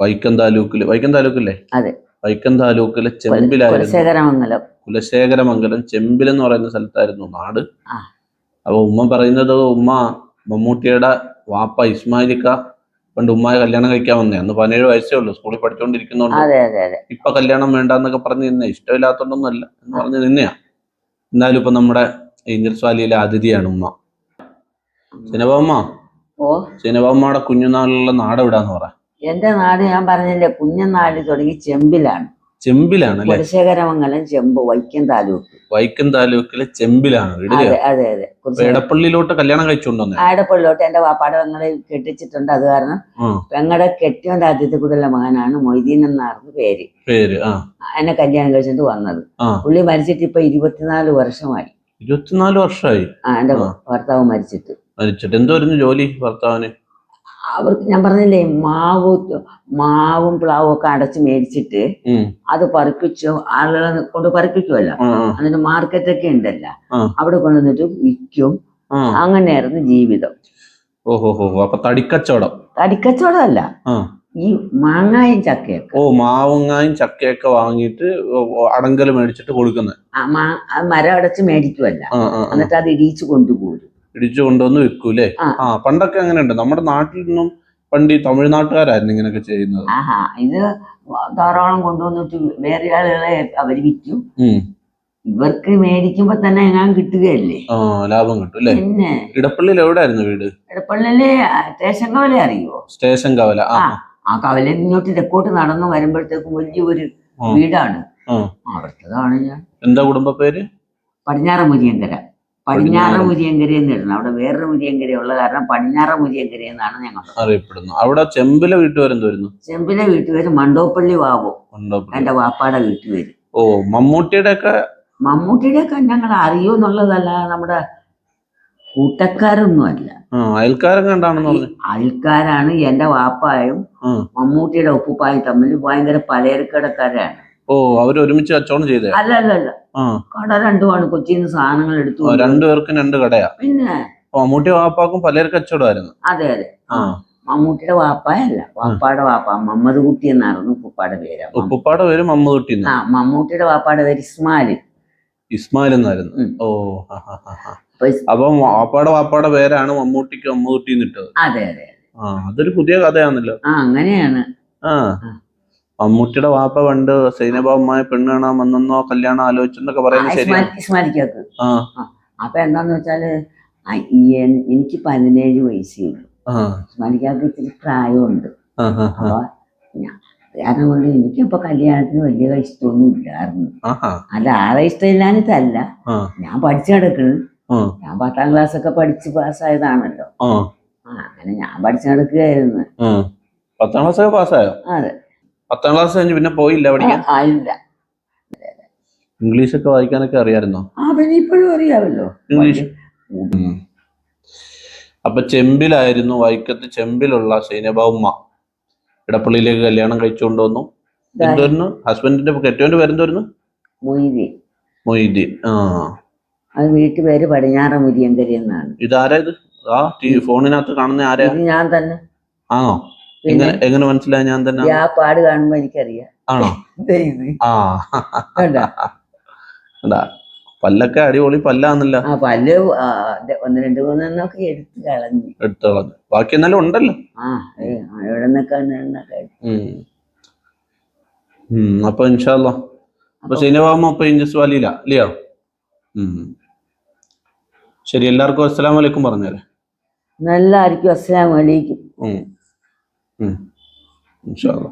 വൈക്കം താലൂക്കിൽ വൈക്കം താലൂക്കില്ലേ? അതെ. വൈക്കം താലൂക്കിലെ ചെമ്പിലായിരുന്നു. കുലശേഖരമംഗലം. ചെമ്പിൽ എന്ന് പറയുന്ന സ്ഥലത്തായിരുന്നു നാട്. അപ്പൊ ഉമ്മ പറയുന്നത് ഉമ്മ മമ്മൂട്ടിയുടെ വാപ്പ ഇസ്മായിലിക്ക പണ്ട് ഉമ്മായ കല്യാണം കഴിക്കാൻ വന്നേ. അന്ന് പതിനേഴ് വയസ്സേ ഉള്ളൂ സ്കൂളിൽ പഠിച്ചുകൊണ്ടിരിക്കുന്നോണ്ട് ഇപ്പൊ കല്യാണം വേണ്ടെന്നൊക്കെ പറഞ്ഞു നിന്നെ ഇഷ്ടമില്ലാത്തോണ്ടൊന്നുമല്ല എന്ന് പറഞ്ഞ് നിന്നെയാ. എന്നാലും ഇപ്പൊ നമ്മുടെ വാലിയിലെ അതിഥിയാണ് ഉമ്മ. സിനബമ്മ സിനബമ്മയുടെ കുഞ്ഞുനാളിലുള്ള നാട് എവിടാന്ന് പറ. എന്റെ നാട് ഞാൻ പറഞ്ഞില്ലേ കുഞ്ഞനാട് തുടങ്ങി ചെമ്പിലാണ്. ചെമ്പിലാണ് കുലശേഖരമംഗലം ചെമ്പ് വൈക്കം താലൂക്ക്. വൈക്കം താലൂക്കിലെ ചെമ്പിലാണ് അതെ അതെ അതെ. എടപ്പള്ളിയിലോട്ട് കല്യാണം കഴിച്ചുകൊണ്ടുവന്നേ ആടപ്പള്ളിലോട്ട് എന്റെ വാപ്പാടെ പെങ്ങളെ കെട്ടിച്ചിട്ടുണ്ട് അത് കാരണം പെങ്ങളുടെ കെട്ടിയോന്റെ ആദ്യത്തെ കൂടെയുള്ള മകനാണ് മൊയ്തീൻ എന്നായിരുന്നു പേര്. പേര് എന്നെ കല്യാണം കഴിച്ചിട്ട് വന്നത്. പുള്ളി മരിച്ചിട്ട് ഇപ്പൊ ഇരുപത്തിനാല് വർഷമായി. ഇരുപത്തിനാല് വർഷമായി? ആ എന്റെ. ഭർത്താവ് മരിച്ചിട്ട്. മരിച്ചിട്ട്. എന്തോ ജോലി ഭർത്താവിന്? അവർക്ക് ഞാൻ പറഞ്ഞില്ലേ മാവ് മാവും പ്ലാവും ഒക്കെ അടച്ച് മേടിച്ചിട്ട് അത് പറിപ്പിച്ചു ആളുകളെ കൊണ്ട് പറിപ്പിക്കുമല്ലോ അതിന് മാർക്കറ്റൊക്കെ ഉണ്ടല്ലോ. അവിടെ കൊണ്ടുവന്നിട്ട് വിൽക്കും. അങ്ങനെയായിരുന്നു ജീവിതം. ഓഹോ അപ്പൊ തടിക്കച്ചവടം. തടിക്കച്ചവടം അല്ല ഈ മാങ്ങായും ചക്കയൊക്കെ. ഓ മാവങ്ങായും ചക്കയൊക്കെ വാങ്ങിയിട്ട് അടങ്കൽ മേടിച്ചിട്ട് കൊടുക്കുന്നത്. മരം അടച്ച് മേടിക്കുമല്ല. എന്നിട്ട് അത് ഇടിച്ചു കൊണ്ടുപോരും. ഇടിച്ചു കൊണ്ടുവന്ന് വിൽക്കൂലേ ആ. പണ്ടൊക്കെ അങ്ങനെയുണ്ട്. നമ്മുടെ നാട്ടിൽ നിന്നും പണ്ട് ഈ തമിഴ്നാട്ടുകാരായിരുന്നു ഇങ്ങനെയൊക്കെ ചെയ്യുന്നത്. ആഹാ ഇത് ധാരാളം കൊണ്ടുവന്നിട്ട് വേറെ ആളുകളെ അവർ വിൽക്കും ഇവർക്ക് മേടിക്കുമ്പോ തന്നെ ഞാൻ കിട്ടുകയല്ലേ? ലാഭം കിട്ടും അല്ലേ? പിന്നെ? ഇടപ്പള്ളിയിൽ എവിടെയായിരുന്നു വീട്? ഇടപ്പള്ളിയിലെ സ്റ്റേഷൻ കവല അറിയോ? സ്റ്റേഷൻ കവല. ആ. കവല ഇങ്ങോട്ട് തെക്കോട്ട് നടന്നു വരുമ്പോഴത്തേക്കും വലിയൊരു ഒരു വീടാണ്. അവിടുത്തതാണ് ഞാൻ. എന്താ കുടുംബ പേര് പടിഞ്ഞാറ മുരിയങ്കര പടിഞ്ഞാറ. മുരിയങ്കര എന്ന് ഇടണം അവിടെ വേറൊരു മുരിയങ്കര ഉള്ള കാരണം പടിഞ്ഞാറ മുരിയങ്കര എന്നാണ് ഞങ്ങൾ അറിയപ്പെടുന്നത്. അവിടെ ചെമ്പിലെ വീട്ടുപേരെന്ത് വരുന്നു? ചെമ്പിലെ വീട്ടുകാര് മണ്ടോപ്പള്ളി വാവു. എന്റെ വാപ്പാടെ വീട്ടുപേര്. ഓ മമ്മൂട്ടിയുടെ ഒക്കെ മമ്മൂട്ടിയുടെ ഒക്കെ ഞങ്ങൾ അറിയൂ എന്നുള്ളതല്ല നമ്മുടെ കൂട്ടക്കാരൊന്നുമല്ല അല്ല. അയൽക്കാരാണ് എന്റെ വാപ്പായും. മമ്മൂട്ടിയുടെ ഉപ്പുപ്പായും തമ്മിൽ ഭയങ്കര പലചരക്കടക്കാരാണ് ഓ അവർ ഒരുമിച്ച് കച്ചവടം ചെയ്തേ? അല്ല അല്ല അല്ല. കട രണ്ടുമാണ് കൊച്ചിയിൽ നിന്ന് സാധനങ്ങൾ എടുത്തു. രണ്ടുപേർക്കും രണ്ട് കടയാ. പിന്നെ? മമ്മൂട്ടി വാപ്പാക്കും പലര് കച്ചവടമായിരുന്നു. അതെ അതെ. ആ. മമ്മൂട്ടിയുടെ വാപ്പായല്ല. വാപ്പാടെ വാപ്പ മമ്മദ് കുട്ടി എന്നായിരുന്നു ഉപ്പുപ്പാടെ പേര്. ഉപ്പുപ്പാടെ പേര് മമ്മൂട്ടി ആ മമ്മൂട്ടിയുടെ വാപ്പാടെ പേര് ഇസ്മാൽ. ഇസ്മായിൽ എന്നായിരുന്നു. ഓ അപ്പം വാപ്പാടെ വാപ്പാടെ പേരാണ് മമ്മൂട്ടിക്ക് മമ്മൂട്ടി ഇട്ടത്. അതെ അതെ ആ അതൊരു പുതിയ കഥയാണല്ലോ. ആ അങ്ങനെയാണ്. ആ. മമ്മൂട്ടിയുടെ വാപ്പ പണ്ട് സൈനബാബുമായ പെണ്ണ് കാണാൻ വന്നെന്നോ കല്യാണം ആലോചിച്ചെന്നൊക്കെ പറയുന്നത് ശരിയാണ് ആ. അപ്പൊ എന്താന്ന് വെച്ചാൽ എനിക്ക് പതിനേഴ് വയസ്സേ ഉള്ളൂ. ആ. ഇസ്മാലിക്കാക്ക് ഇത്തിരി പ്രായമുണ്ട്. ആ, എനിക്കിപ്പൊ ആ. അപ്പൊ കാരണം കൊണ്ട് എനിക്കിപ്പോ കല്യാണത്തിന് വലിയ ഇഷ്ടമൊന്നും ഇല്ലായിരുന്നു. അല്ല ആളെ ഇഷ്ടമില്ലാഞ്ഞിട്ടല്ല. ഞാൻ പഠിച്ചു കിടക്കണ് ഞാൻ പത്താം ക്ലാസ് ഒക്കെ പഠിച്ച് പാസ്സായതാണല്ലോ. ആ. അങ്ങനെ ഞാൻ പഠിച്ചു നടക്കുകയായിരുന്നു. ആ. പത്താം ക്ലാസ് ഒക്കെ പാസ്സായോ? അതെ. പത്താം ക്ലാസ് കഴിഞ്ഞ് പിന്നെ പോയില്ല പഠിക്കാൻ? ആ, ഇല്ല. ഇംഗ്ലീഷ് ഒക്കെ വായിക്കാനൊക്കെ അറിയാമായിരുന്നോ? ആ പിന്നെ ഇപ്പോഴും അറിയാമല്ലോ. ഇംഗ്ലീഷ്. ഉം. അപ്പൊ ചെമ്പിലായിരുന്നു വൈക്കത്ത് ചെമ്പിലുള്ള സൈനബ ഉമ്മ. ഇടപ്പള്ളിയിലേക്ക് കല്യാണം കഴിച്ചുകൊണ്ട് വന്നു. എന്തോരുന്നു? ഹസ്ബൻഡിന്റെ കെട്ടിയോന്റെ പേരെന്തോരുന്നു? മൊയ്തി മൊയ്തീൻ. ആ. അത് വീട്ടുപേര് പടിഞ്ഞാറ മുരിയങ്കരി എന്നാണ്. ഇതാരാ ഇത്? ആ ടി ഫോണിനകത്ത് കാണുന്ന ആരാ? ഇത് ഞാൻ തന്നെ. ആണോ? എങ്ങനെ എങ്ങനെ മനസ്സിലായി ഞാൻ തന്നെ ആ പാട് കാണുമ്പോ എനിക്കറിയാം. ആണോ? ആ. പല്ലൊക്കെ അടിപൊളി പല്ലാന്നല്ല. പല്ല് ഒന്ന് രണ്ട് മൂന്നെണ്ണൊക്കെ എടുത്ത് കളഞ്ഞു. എടുത്തോളഞ്ഞു ബാക്കി എന്നാലും ഉണ്ടല്ലോ. നിന്നൊക്കെ അപ്പൊ ഇൻഷാല്ലോ അപ്പൊ സൈനബാമ അപ്പൊ ഇഞ്ചസ് വാലിയില അല്ലയോ ഉം. ശരി എല്ലാവർക്കും അസ്സലാം വലൈക്കും പറഞ്ഞേരെ നല്ലതായിരിക്കും അസ്സലാമു അലൈക്കും ഉം. ഉം. ഇൻഷാ അല്ലാ